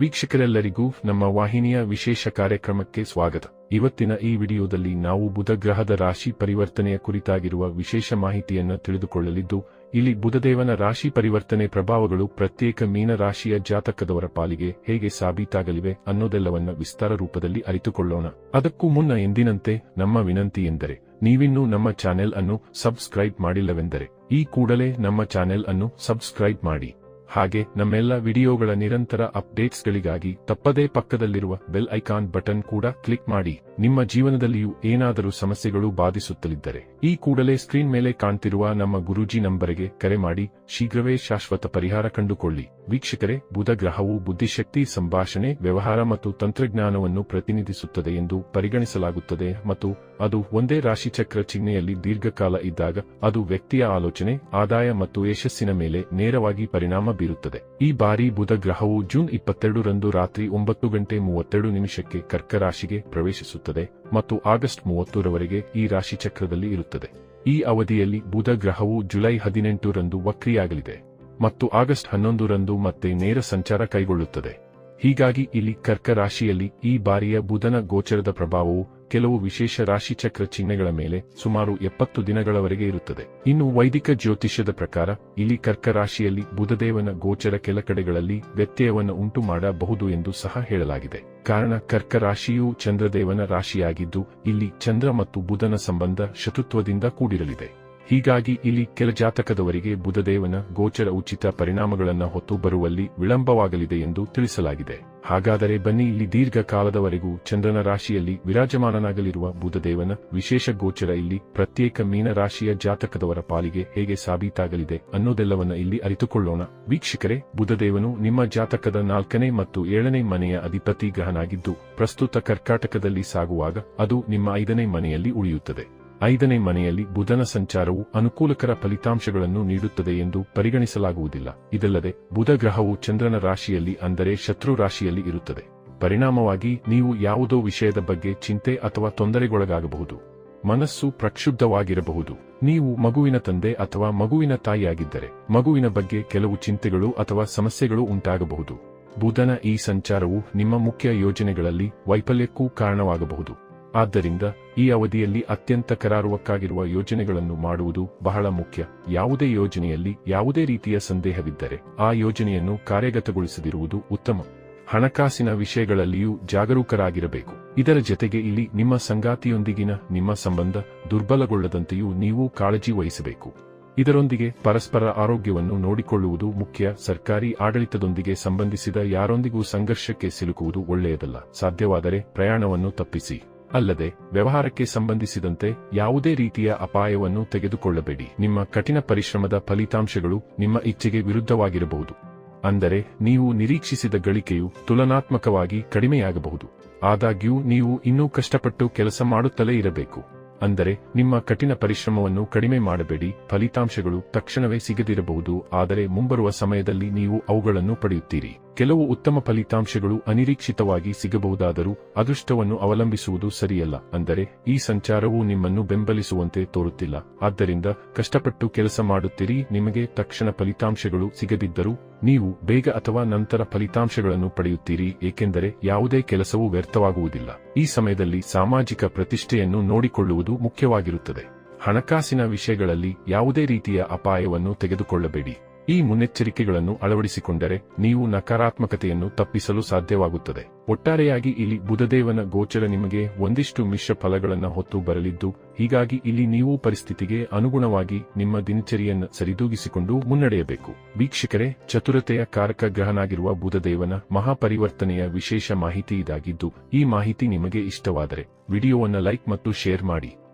ವೀಕ್ಷಕರೆಲ್ಲರಿಗೂ ನಮ್ಮ ವಾಹಿನಿಯ ವಿಶೇಷ ಕಾರ್ಯಕ್ರಮಕ್ಕೆ ಸ್ವಾಗತ. ಇವತ್ತಿನ ಈ ವಿಡಿಯೋದಲ್ಲಿ ನಾವು ಬುಧ ಗ್ರಹದ ರಾಶಿ ಪರಿವರ್ತನೆಯ ಕುರಿತಾಗಿರುವ ವಿಶೇಷ ಮಾಹಿತಿಯನ್ನು ತಿಳಿದುಕೊಳ್ಳಲಿದ್ದು, ಇಲ್ಲಿ ಬುಧದೇವನ ರಾಶಿ ಪರಿವರ್ತನೆ ಪ್ರಭಾವಗಳು ಪ್ರತ್ಯೇಕ ಮೀನ ರಾಶಿಯ ಜಾತಕದವರ ಪಾಲಿಗೆ ಹೇಗೆ ಸಾಬೀತಾಗಲಿವೆ ಅನ್ನೋದೆಲ್ಲವನ್ನ ವಿಸ್ತಾರ ರೂಪದಲ್ಲಿ ಅರಿತುಕೊಳ್ಳೋಣ. ಅದಕ್ಕೂ ಮುನ್ನ ಎಂದಿನಂತೆ ನಮ್ಮ ವಿನಂತಿ ಎಂದರೆ, ನೀವಿನ್ನೂ ನಮ್ಮ ಚಾನೆಲ್ ಅನ್ನು ಸಬ್ಸ್ಕ್ರೈಬ್ ಮಾಡಿಲ್ಲವೆಂದರೆ, ಈ ಕೂಡಲೇ ನಮ್ಮ ಚಾನೆಲ್ ಅನ್ನು ಸಬ್ಸ್ಕ್ರೈಬ್ ಮಾಡಿ. ಹಾಗೆ ನಮ್ಮೆಲ್ಲ ವಿಡಿಯೋಗಳ ನಿರಂತರ ಅಪ್ಡೇಟ್ಸ್ಗಳಿಗಾಗಿ ತಪ್ಪದೇ ಪಕ್ಕದಲ್ಲಿರುವ ಬೆಲ್ ಐಕಾನ್ ಬಟನ್ ಕೂಡ ಕ್ಲಿಕ್ ಮಾಡಿ. ನಿಮ್ಮ ಜೀವನದಲ್ಲಿಯೂ ಏನಾದರೂ ಸಮಸ್ಯೆಗಳು ಬಾಧಿಸುತ್ತಲಿದ್ದರೆ ಈ ಕೂಡಲೇ ಸ್ಕ್ರೀನ್ ಮೇಲೆ ಕಾಣ್ತಿರುವ ನಮ್ಮ ಗುರೂಜಿ ನಂಬರಿಗೆ ಕರೆ ಮಾಡಿ. ಶೀಘ್ರವೇ ಶಾಶ್ವತ ಪರಿಹಾರ ಕಂಡುಕೊಳ್ಳಿ. ವೀಕ್ಷಕರೇ, ಬುಧ ಗ್ರಹವು ಬುದ್ಧಿಶಕ್ತಿ ಸಂಭಾಷಣೆ, ವ್ಯವಹಾರ ಮತ್ತು ತಂತ್ರಜ್ಞಾನವನ್ನು ಪ್ರತಿನಿಧಿಸುತ್ತದೆ ಎಂದು ಪರಿಗಣಿಸಲಾಗುತ್ತದೆ ಮತ್ತು ಅದು ಒಂದೇ ರಾಶಿಚಕ್ರ ಚಿಹ್ನೆಯಲ್ಲಿ ದೀರ್ಘಕಾಲ ಇದ್ದಾಗ ಅದು ವ್ಯಕ್ತಿಯ ಆಲೋಚನೆ, ಆದಾಯ ಮತ್ತು ಯಶಸ್ಸಿನ ಮೇಲೆ ನೇರವಾಗಿ ಪರಿಣಾಮ ಬೀರುತ್ತದೆ. ಈ ಬಾರಿ ಬುಧ ಗ್ರಹವು ಜೂನ್ ಇಪ್ಪತ್ತೆರಡರಂದು ರಾತ್ರಿ ಒಂಬತ್ತು ಗಂಟೆ ಮೂವತ್ತೆರಡು ನಿಮಿಷಕ್ಕೆ ಕರ್ಕ ರಾಶಿಗೆ ಪ್ರವೇಶಿಸುತ್ತದೆ ಮತ್ತು ಆಗಸ್ಟ್ ಮೂವತ್ತರವರೆಗೆ ಈ ರಾಶಿಚಕ್ರದಲ್ಲಿ ಇರುತ್ತದೆ. ಈ ಅವಧಿಯಲ್ಲಿ ಬುಧ ಗ್ರಹವು ಜುಲೈ ಹದಿನೆಂಟರಂದು ವಕ್ರಿಯಾಗಲಿದೆ ಮತ್ತು ಆಗಸ್ಟ್ ಹನ್ನೊಂದರಂದು ಮತ್ತೆ ನೇರ ಸಂಚಾರ ಕೈಗೊಳ್ಳುತ್ತದೆ. ಹೀಗಾಗಿ ಇಲ್ಲಿ ಕರ್ಕ ರಾಶಿಯಲ್ಲಿ ಈ ಬಾರಿಯ ಬುಧನ ಗೋಚರದ ಪ್ರಭಾವವು ಕೆಲವು ವಿಶೇಷ ರಾಶಿಚಕ್ರ ಚಿಹ್ನೆಗಳ ಮೇಲೆ ಸುಮಾರು ಎಪ್ಪತ್ತು ದಿನಗಳವರೆಗೆ ಇರುತ್ತದೆ. ಇನ್ನು ವೈದಿಕ ಜ್ಯೋತಿಷ್ಯದ ಪ್ರಕಾರ, ಇಲ್ಲಿ ಕರ್ಕ ರಾಶಿಯಲ್ಲಿ ಬುಧದೇವನ ಗೋಚರ ಕೆಲ ಕಡೆಗಳಲ್ಲಿ ವ್ಯತ್ಯಯವನ್ನು ಉಂಟು ಮಾಡಬಹುದು ಎಂದು ಸಹ ಹೇಳಲಾಗಿದೆ. ಕಾರಣ, ಕರ್ಕ ರಾಶಿಯು ಚಂದ್ರದೇವನ ರಾಶಿಯಾಗಿದ್ದು, ಇಲ್ಲಿ ಚಂದ್ರ ಮತ್ತು ಬುಧನ ಸಂಬಂಧ ಶತ್ರುತ್ವದಿಂದ ಕೂಡಿರಲಿದೆ. ಹೀಗಾಗಿ ಇಲ್ಲಿ ಕೆಲ ಜಾತಕದವರಿಗೆ ಬುಧದೇವನ ಗೋಚರ ಉಚಿತ ಪರಿಣಾಮಗಳನ್ನು ಹೊತ್ತು ಬರುವಲ್ಲಿ ವಿಳಂಬವಾಗಲಿದೆ ಎಂದು ತಿಳಿಸಲಾಗಿದೆ. ಹಾಗಾದರೆ ಬನ್ನಿ ಇಲ್ಲಿ ದೀರ್ಘಕಾಲದವರೆಗೂ ಚಂದ್ರನ ರಾಶಿಯಲ್ಲಿ ವಿರಾಜಮಾನನಾಗಲಿರುವ ಬುಧದೇವನ ವಿಶೇಷ ಗೋಚರ ಇಲ್ಲಿ ಪ್ರತ್ಯೇಕ ಮೀನ ರಾಶಿಯ ಜಾತಕದವರ ಪಾಲಿಗೆ ಹೇಗೆ ಸಾಬೀತಾಗಲಿದೆ ಅನ್ನೋದೆಲ್ಲವನ್ನ ಇಲ್ಲಿ ಅರಿತುಕೊಳ್ಳೋಣ. ವೀಕ್ಷಕರೇ, ಬುಧದೇವನು ನಿಮ್ಮ ಜಾತಕದ ನಾಲ್ಕನೇ ಮತ್ತು ಏಳನೇ ಮನೆಯ ಅಧಿಪತಿ ಗ್ರಹನಾಗಿದ್ದು, ಪ್ರಸ್ತುತ ಕರ್ಕಾಟಕದಲ್ಲಿ ಸಾಗುವಾಗ ಅದು ನಿಮ್ಮ ಐದನೇ ಮನೆಯಲ್ಲಿ ಉಳಿಯುತ್ತದೆ. ಐದನೇ ಮನೆಯಲ್ಲಿ ಬುಧನ ಸಂಚಾರವು ಅನುಕೂಲಕರ ಫಲಿತಾಂಶಗಳನ್ನು ನೀಡುತ್ತದೆ ಎಂದು ಪರಿಗಣಿಸಲಾಗುವುದಿಲ್ಲ. ಇದಲ್ಲದೆ, ಬುಧ ಗ್ರಹವು ಚಂದ್ರನ ರಾಶಿಯಲ್ಲಿ ಅಂದರೆ ಶತ್ರು ರಾಶಿಯಲ್ಲಿ ಇರುತ್ತದೆ. ಪರಿಣಾಮವಾಗಿ, ನೀವು ಯಾವುದೋ ವಿಷಯದ ಬಗ್ಗೆ ಚಿಂತೆ ಅಥವಾ ತೊಂದರೆಗೊಳಗಾಗಬಹುದು. ಮನಸ್ಸು ಪ್ರಕ್ಷುಬ್ಧವಾಗಿರಬಹುದು. ನೀವು ಮಗುವಿನ ತಂದೆ ಅಥವಾ ಮಗುವಿನ ತಾಯಿಯಾಗಿದ್ದರೆ, ಮಗುವಿನ ಬಗ್ಗೆ ಕೆಲವು ಚಿಂತೆಗಳು ಅಥವಾ ಸಮಸ್ಯೆಗಳು ಉಂಟಾಗಬಹುದು. ಬುಧನ ಈ ಸಂಚಾರವು ನಿಮ್ಮ ಮುಖ್ಯ ಯೋಜನೆಗಳಲ್ಲಿ ವೈಫಲ್ಯಕ್ಕೂ ಕಾರಣವಾಗಬಹುದು. ಆದ್ದರಿಂದ ಈ ಅವಧಿಯಲ್ಲಿ ಅತ್ಯಂತ ಕರಾರುವಕ್ಕಾಗಿರುವ ಯೋಜನೆಗಳನ್ನು ಮಾಡುವುದು ಬಹಳ ಮುಖ್ಯ. ಯಾವುದೇ ಯೋಜನೆಯಲ್ಲಿ ಯಾವುದೇ ರೀತಿಯ ಸಂದೇಹವಿದ್ದರೆ ಆ ಯೋಜನೆಯನ್ನು ಕಾರ್ಯಗತಗೊಳಿಸದಿರುವುದು ಉತ್ತಮ. ಹಣಕಾಸಿನ ವಿಷಯಗಳಲ್ಲಿಯೂ ಜಾಗರೂಕರಾಗಿರಬೇಕು. ಇದರ ಜತೆಗೆ ಇಲ್ಲಿ ನಿಮ್ಮ ಸಂಗಾತಿಯೊಂದಿಗಿನ ನಿಮ್ಮ ಸಂಬಂಧ ದುರ್ಬಲಗೊಳ್ಳದಂತೆಯೂ ನೀವು ಕಾಳಜಿ ವಹಿಸಬೇಕು. ಇದರೊಂದಿಗೆ ಪರಸ್ಪರ ಆರೋಗ್ಯವನ್ನು ನೋಡಿಕೊಳ್ಳುವುದು ಮುಖ್ಯ. ಸರ್ಕಾರಿ ಆಡಳಿತದೊಂದಿಗೆ ಸಂಬಂಧಿಸಿದ ಯಾರೊಂದಿಗೂ ಸಂಘರ್ಷಕ್ಕೆ ಸಿಲುಕುವುದು ಒಳ್ಳೆಯದಲ್ಲ. ಸಾಧ್ಯವಾದರೆ ಪ್ರಯಾಣವನ್ನು ತಪ್ಪಿಸಿ. ಅಲ್ಲದೆ, ವ್ಯವಹಾರಕ್ಕೆ ಸಂಬಂಧಿಸಿದಂತೆ ಯಾವುದೇ ರೀತಿಯ ಅಪಾಯವನ್ನು ತೆಗೆದುಕೊಳ್ಳಬೇಡಿ. ನಿಮ್ಮ ಕಠಿಣ ಪರಿಶ್ರಮದ ಫಲಿತಾಂಶಗಳು ನಿಮ್ಮ ಇಚ್ಛೆಗೆ ವಿರುದ್ಧವಾಗಿರಬಹುದು. ಅಂದರೆ, ನೀವು ನಿರೀಕ್ಷಿಸಿದ ಗಳಿಕೆಯು ತುಲನಾತ್ಮಕವಾಗಿ ಕಡಿಮೆಯಾಗಬಹುದು. ಆದಾಗ್ಯೂ, ನೀವು ಇನ್ನೂ ಕಷ್ಟಪಟ್ಟು ಕೆಲಸ ಮಾಡುತ್ತಲೇ ಇರಬೇಕು. ಅಂದರೆ, ನಿಮ್ಮ ಕಠಿಣ ಪರಿಶ್ರಮವನ್ನು ಕಡಿಮೆ ಮಾಡಬೇಡಿ. ಫಲಿತಾಂಶಗಳು ತಕ್ಷಣವೇ ಸಿಗದಿರಬಹುದು. ಆದರೆ, ಮುಂಬರುವ ಸಮಯದಲ್ಲಿ ನೀವು ಅವುಗಳನ್ನು ಪಡೆಯುತ್ತೀರಿ. ಕೆಲವು ಉತ್ತಮ ಫಲಿತಾಂಶಗಳು ಅನಿರೀಕ್ಷಿತವಾಗಿ ಸಿಗಬಹುದಾದರೂ ಅದೃಷ್ಟವನ್ನು ಅವಲಂಬಿಸುವುದು ಸರಿಯಲ್ಲ, ಅಂದರೆ ಈ ಸಂಚಾರವು ನಿಮ್ಮನ್ನು ಬೆಂಬಲಿಸುವಂತೆ ತೋರುತ್ತಿಲ್ಲ. ಆದ್ದರಿಂದ ಕಷ್ಟಪಟ್ಟು ಕೆಲಸ ಮಾಡುತ್ತೀರಿ, ನಿಮಗೆ ತಕ್ಷಣ ಫಲಿತಾಂಶಗಳು ಸಿಗದಿದ್ದರೂ ನೀವು ಬೇಗ ಅಥವಾ ನಂತರ ಫಲಿತಾಂಶಗಳನ್ನು ಪಡೆಯುತ್ತೀರಿ, ಏಕೆಂದರೆ ಯಾವುದೇ ಕೆಲಸವೂ ವ್ಯರ್ಥವಾಗುವುದಿಲ್ಲ. ಈ ಸಮಯದಲ್ಲಿ ಸಾಮಾಜಿಕ ಪ್ರತಿಷ್ಠೆಯನ್ನು ನೋಡಿಕೊಳ್ಳುವುದು ಮುಖ್ಯವಾಗಿರುತ್ತದೆ. ಹಣಕಾಸಿನ ವಿಷಯಗಳಲ್ಲಿ ಯಾವುದೇ ರೀತಿಯ ಅಪಾಯವನ್ನು ತೆಗೆದುಕೊಳ್ಳಬೇಡಿ. ಈ ಮುನ್ನೆಚ್ಚರಿಕೆಗಳನ್ನು ಅಳವಡಿಸಿಕೊಂಡರೆ ನೀವು ನಕಾರಾತ್ಮಕತೆಯನ್ನು ತಪ್ಪಿಸಲು ಸಾಧ್ಯವಾಗುತ್ತದೆ. ಒಟ್ಟಾರೆಯಾಗಿ ಇಲ್ಲಿ ಬುಧದೇವನ ಗೋಚರ ನಿಮಗೆ ಒಂದಿಷ್ಟು ಮಿಶ್ರ ಫಲಗಳನ್ನು ಹೊತ್ತು ಬರಲಿದ್ದು, ಹೀಗಾಗಿ ಇಲ್ಲಿ ನೀವು ಪರಿಸ್ಥಿತಿಗೆ ಅನುಗುಣವಾಗಿ ನಿಮ್ಮ ದಿನಚರಿಯನ್ನು ಸರಿದೂಗಿಸಿಕೊಂಡು ಮುನ್ನಡೆಯಬೇಕು. ವೀಕ್ಷಕರೇ, ಚತುರತೆಯ ಕಾರಕ ಗ್ರಹನಾಗಿರುವ ಬುಧದೇವನ ಮಹಾಪರಿವರ್ತನೆಯ ವಿಶೇಷ ಮಾಹಿತಿ ಇದಾಗಿದ್ದು, ಈ ಮಾಹಿತಿ ನಿಮಗೆ ಇಷ್ಟವಾದರೆ ವಿಡಿಯೋವನ್ನು ಲೈಕ್ ಮತ್ತು ಶೇರ್ ಮಾಡಿ.